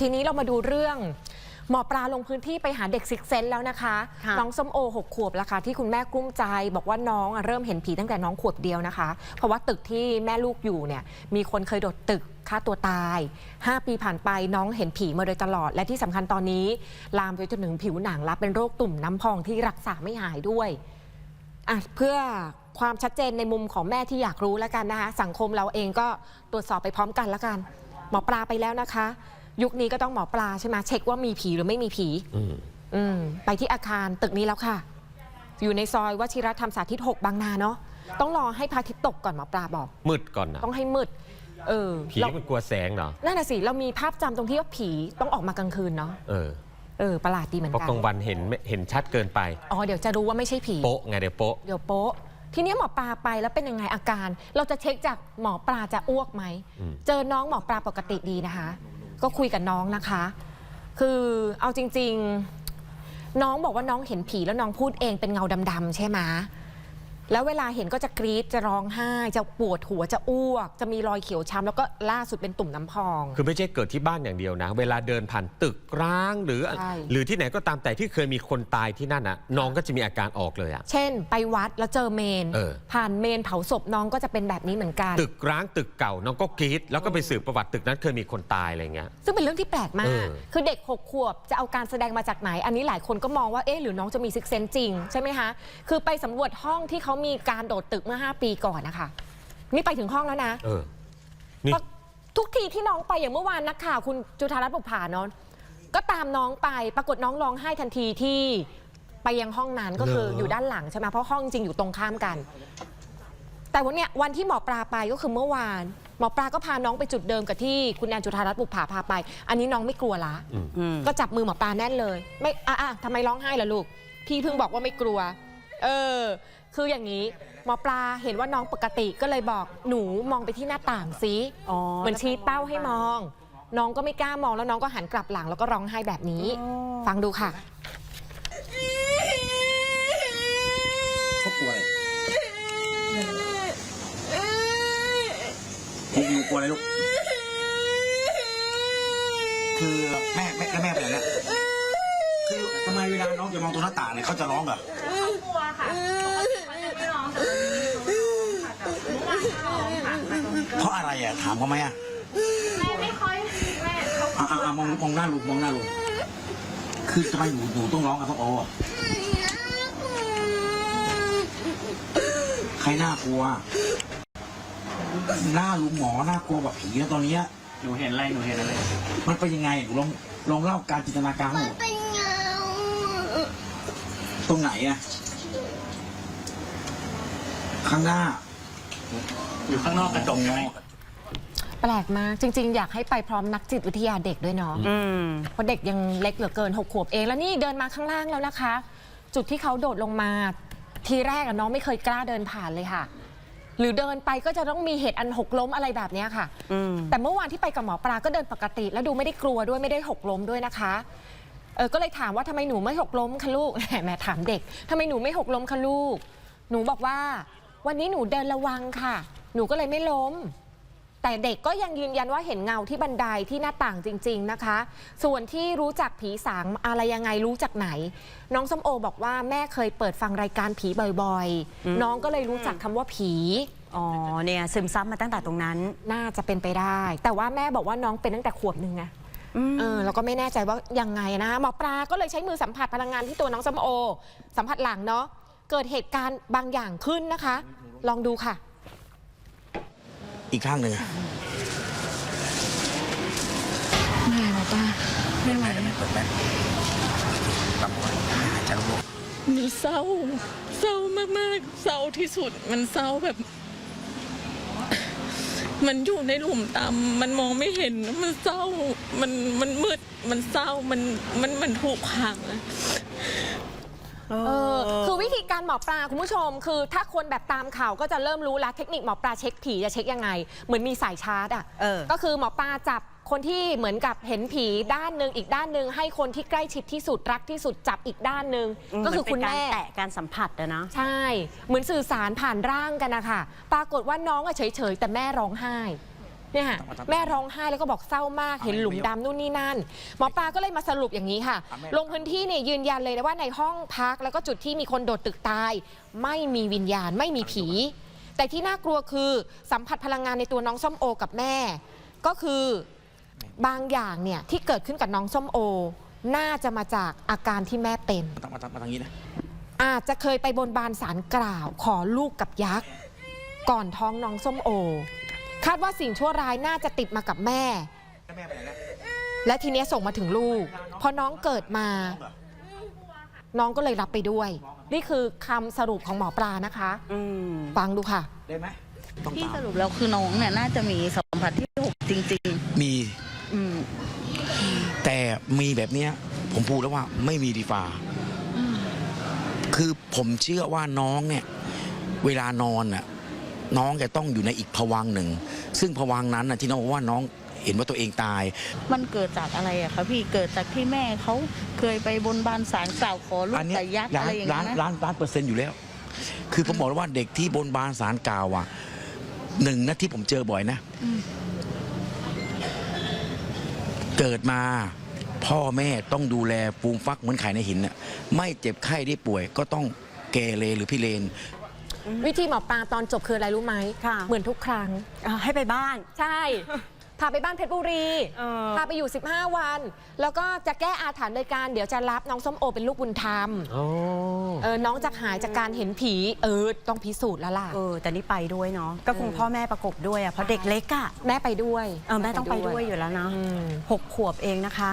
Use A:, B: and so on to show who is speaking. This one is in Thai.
A: ทีนี้เรามาดูเรื่อง หมอปลาลงพื้นที่ไปหาเด็กซิกเซนแล้วนะคะ
B: ค่ะ
A: น้องส้มโอหกขวบแล้วค่ะที่คุณแม่กลุ้มใจ บอกว่าน้องอะเริ่มเห็นผีตั้งแต่น้องขวบเดียวนะคะ เพราะว่าตึกที่แม่ลูกอยู่เนี่ย มีคนเคยโดดตึกฆ่าตัวตาย 5 ปีผ่านไปน้องเห็นผีมาโดยตลอด และที่สำคัญตอนนี้ ลามไปจนถึงผิวหนังและเป็นโรคตุ่มน้ำพองที่รักษาไม่หายด้วย อะเพื่อความชัดเจนในมุมของแม่ที่อยากรู้แล้วกันนะคะ สังคมเราเองก็ตรวจสอบไปพร้อมกันแล้วกัน หมอปลาไปแล้วนะคะ ยุคนี้ก็ต้องหมอปลาใช่ไหมเช็คว่ามีผีหรือไม่มีผี
C: อืม
A: อืมไปที่อาคารตึกนี้แล้วค่ะ อยู่ในซอยวชิรธรรมสาธิต 6 บางนาเนาะต้องรอให้พระอาทิตย์ตกก่อนหมอปลาบอก
C: มืดก่อนนะ
A: ต้องให้มืด เออ
C: ผี
A: เรา
C: มันกลัวแสงเหรอ
A: นั่นน่ะสิเรามีภาพจำตรงที่ว่าผีต้องออกมากลางคืนเนาะ
C: เออ
A: เออประหลาดดีเหมือน
C: เพราะ
A: กัน
C: กลางวันเห็นไม่เห็นชัดเกินไป
A: อ๋อเดี๋ยวจะรู้ว่าไม่ใช่ผี
C: โป๊ะไงเดี๋ยวโป๊ะ
A: เดี๋ยวโป๊ะ ทีนี้หมอปลาไปแล้วเป็นยังไงอาการ เราจะเช็คจากหมอปลาจะอ้วกไหม
C: อืม
A: เจอน้องหมอปลาปกติดีนะคะ ก็คุยกับน้องนะคะ คือเอาจริง ๆ น้องบอกว่าน้องเห็นผีแล้วน้องพูดเองเป็นเงาดำๆใช่ไหม แล้วเวลาเห็นก็จะกรีดจะร้องไห้ จะปวดหัวจะอ้วก จะมีรอยเขียวช้ำแล้วก็ล่าสุดเป็นตุ่มน้ำพอง
C: คือไม่ใช่เกิดที่บ้านอย่างเดียวนะ เวลาเดินผ่านตึกร้างหรือ
A: ใช่
C: หรือที่ไหนก็ตามแต่ที่เคยมีคนตายที่นั่นนะน้องก็จะมีอาการออกเลยอะ
A: เช่น ไปวัดแล้วเจอเมน
C: เออ
A: ผ่านเมนเผาศพน้องก็จะเป็นแบบนี้เหมือนกัน
C: ตึกร้างตึกเก่าน้องก็กรีดแล้วก็ไปสืบประวัติตึกนั้นเคยมีคนตายอะไรเงี้ย
A: ซึ่งเป็นเรื่องที่แปลกมา
C: เอก อ
A: คือเด็ก 6 ขวบจะเอาการแสดงมาจากไหน อันนี้หลายคนก็มองว่า เอ๊ะ หรือน้องจะมีซิกเซนจริง ใช่ไหมคะ คือไปสำรวจห้องที่เขามีการโดดตึกเมื่อ 5 ปีก่อนนะคะ นี่ไปถึงห้องแล้วนะ
C: เออ นี่
A: เพราะทุกทีที่น้องไปอย่างเมื่อวานนักข่าวคุณจุธารัตน์บุปผาเนอะก็ตามน้องไปปรากฏน้องร้องไห้ทันทีที่ไปยังห้องนั้นก็คือ
C: เหรอ
A: อ
C: อ
A: ยู่ด้านหลังใช่ไหมเพราะห้องจริงอยู่ตรงข้ามกัน แต่วันเนี้ยวันที่หมอปลาไปก็คือเมื่อวานหมอปลาก็พาน้องไปจุดเดิมกับที่คุณแอนจุธารัตน์บุปผาพาไป อันนี้น้องไม่กลัวละ
B: อืม
A: ก็จับมือหมอปลาแน่นเลย ไม่อะอะทำไมร้องไห้ล่ะลูก พี่เพิ่งบอกว่าไม่กลัว เออ คืออย่างนี้หมอปลาเห็นว่าน้องปกติก็เลยบอกหนูมองไปที่หน้าต่างสิ
B: อ๋อ
A: เหมือนชี้เป้าให้มอง น้องก็ไม่กล้ามองแล้วน้องก็หันกลับหลังแล้วก็ร้องไห้แบบนี้
B: อ๋อ
A: ฟังดูค่ะ
D: เขากลัวอะไรหนูกลัวอะไรลูก คือแม่แม่แล้วแม่เป็นอะไรเนี่ยคือทำไมเวลาน้องจะมองตรงหน้าต่างเนี่ยเขาจะร้องเหรอ
E: กลัวค่ะ เมื่อวานเขาร้องค่ะ
D: เพราะอะไรอะถามเขาไหมอะ
E: แม่ไม่ค่อยแม่เขา
D: อะอะอะมองมองหน้าลุงมองหน้าลุงคือทำไมหนูหนูต้องร้องกับพ่อโออะใครน่ากลัว หน้าลุงหมอน่ากลัวแบบผีนะตอนเนี้ย
F: หนูเห็นอะไรหนูเห็นอะไร
D: มันเป็นยังไงหนูลองลองเล่าการจินตนาการของหนู
E: เป็นเงา
D: ตรงไหนอะข้างหน้า
F: อยู่ข้างนอกกระจกใช่ไหม
A: แปลกมากจริง ๆ อยากให้ไปพร้อมนักจิตวิทยาเด็กด้วยเนาะ
B: อืม
A: เพราะเด็กยังเล็กเหลือเกินหกขวบเองแล้วนี่เดินมาข้างล่างแล้วนะคะ จุดที่เขาโดดลงมาทีแรกอะน้องไม่เคยกล้าเดินผ่านเลยค่ะ หรือเดินไปก็จะต้องมีเหตุอันหกล้มอะไรแบบเนี้ยค่ะ
B: อืม
A: แต่เมื่อวานที่ไปกับหมอปลาก็เดินปกติ แล้วดูไม่ได้กลัวด้วยไม่ได้หกล้มด้วยนะคะเออก็เลยถามว่าทำไมหนูไม่หกล้มคะลูก แหมถามเด็กทำไมหนูไม่หกล้มคะลูก หนูบอกว่า วันนี้หนูเดินระวังค่ะ หนูก็เลยไม่ล้ม แต่เด็กก็ยังยืนยันว่าเห็นเงาที่บันไดที่หน้าต่างจริง ๆนะคะ ส่วนที่รู้จักผีสางอะไรยังไงรู้จากไหน น้องส้มโอบอกว่าแม่เคยเปิดฟังรายการผีบ่อย
B: อืม
A: ๆน้องก็เลยรู้จักคำว่าผี
B: อ๋อเนี่ยซึมซับมาตั้งแต่ตรงนั้น
A: น่าจะเป็นไปได้ แต่ว่าแม่บอกว่าน้องเป็นตั้งแต่ขวบหนึ่งไง
B: อืม
A: เออเราก็ไม่แน่ใจว่ายังไงนะหมอปลาก็เลยใช้มือสัมผัสพลังงานที่ตัวน้องส้มโอ สัมผัสหลังเนาะ เกิดเหตุการณ์บางอย่างขึ้นนะคะ ลองดูค่ะ
D: อีกข้างหนึ่ง
E: ไม่ไหวหมอป้าไม่ไหว
D: เปิดแป๊บปรับไว้หายใจลูก
G: หนูเศร้า เศร้ามากๆ เศร้าที่สุด มันเศร้าแบบ มันอยู่ในหลุมต่ำมันมองไม่เห็น มันเศร้า มัน มันมืด มันเศร้า มัน มัน มันถูกขังอะ
B: เอ
A: เออคือวิธีการหมอปลาคุณผู้ชม คือถ้าคนแบบตามข่าวก็จะเริ่มรู้แล้วเทคนิคหมอปลาเช็คผีจะเช็คยังไง เหมือนมีสายชาร์จอะ
B: เออ
A: ก็คือหมอปลาจับคนที่เหมือนกับเห็นผีด้านหนึ่งอีกด้านหนึ่งให้คนที่ใกล้ชิดที่สุดรักที่สุดจับอีกด้านหนึ่งก็คือคุณ
B: มันเป็น
A: แม่
B: การแตะการสัมผัสอะนะ
A: ใช่ เหมือนสื่อสารผ่านร่างกันนะคะปรากฏว่าน้องอะเฉยๆ แต่แม่ร้องไห้ เนี่ยค่ะแม่ร้องไห้แล้วก็บอกเศร้ามากเห็นหลุมดำนู่นนี่นั่นหมอปลาก็เลยมาสรุปอย่างนี้ค่ะ ลงพื้นที่เนี่ยยืนยันเลยนะว่าในห้องพักแล้วก็จุดที่มีคนโดดตึกตาย ไม่มีวิญญาณไม่มีผี แต่ที่น่ากลัวคือสัมผัสพลังงานในตัวน้องส้มโอกับแม่ ก็คือบางอย่างเนี่ยที่เกิดขึ้นกับน้องส้มโอ น่าจะมาจากอาการที่แม่เป็น
D: มาทางมาทางมาทางนี้นะ
A: อาจจะเคยไปบนบานสารกล่าว ขอลูกกับยักษ์ก่อนท้องน้องส้มโอ คาดว่าสิ่งชั่วร้ายน่าจะติดมากับแม่
D: แล้วแม่ไปไหนแล้ว
A: และทีเนี้ยส่งมาถึงลูก พอน้องเกิดมา น้องก็เลยรับไปด้วย นี่คือคำสรุปของหมอปลานะคะ
B: อืม
A: ฟังดูค่ะ
D: ได้ไหมต้อง
E: ที่
D: ตาม
E: สรุปแล้วคือน้องเนี่ยน่าจะมีสัมผัสที่หกจริง
D: มี
E: ๆอืม
D: แต่มีแบบเนี้ย ผมพูดแล้วว่าไม่มีดีฟ้าคือผมเชื่อว่าน้องเนี่ย เวลานอนน่ะ น้องจะต้องอยู่ในอีกภวังค์หนึ่ง ซึ่งภวังค์นั้นน่ะที่น้องบอกว่าน้องเห็นว่าตัวเองตาย
E: มันเกิดจากอะไรอะคะพี่เกิดจากที่แม่เขาเคยไปบนบานสารกล่าวขอลูก
D: อันเนี้ย
E: แต่ยักษ์
D: ล้า
E: อะ
D: น
E: ไรอย่าง
D: ล้า
E: เงี้
D: น
E: ย
D: ล้านล้านเปอร์เซ็นต์อยู่แล้ว คือผมบอกแล้วว่าเด็กที่บนบานสารกล่าวอะหนึ่งนะที่ผมเจอบ่อยนะ เกิดมาพ่อแม่ต้องดูแลฟูมฟักเหมือนไข่ในหินน่ะไม่เจ็บไข้ได้ป่วยก็ต้องเกเรหรือพี่เลน
A: วิธีหมอปลาตอนจบคืออะไรรู้ไหม
B: ค่ะ
A: เหมือนทุกครั้ง
B: อ่าให้ไปบ้าน
A: ใช่ พาไปบ้านเพชรบุรี
B: เออ
A: พาไปอยู่ 15 วัน แล้วก็จะแก้อาถรรพ์โดยการเดี๋ยวจะรับน้องส้มโอเป็นลูกบุญธรรม
C: อ๋อ
A: เออ น้องจะหายจากการเห็นผี เออ ต้องพิสูจน์แล้วล่ะ
B: เออแต่นี่ไปด้วยเนาะก็คงพ่อแม่ประกบด้วยอะเพราะเด็กเล็กอะ
A: แม่ไปด้วย
B: เออแม่ต้องไปด้วยอยู่แล้วนะ
A: อืม
B: หกขวบเองนะคะ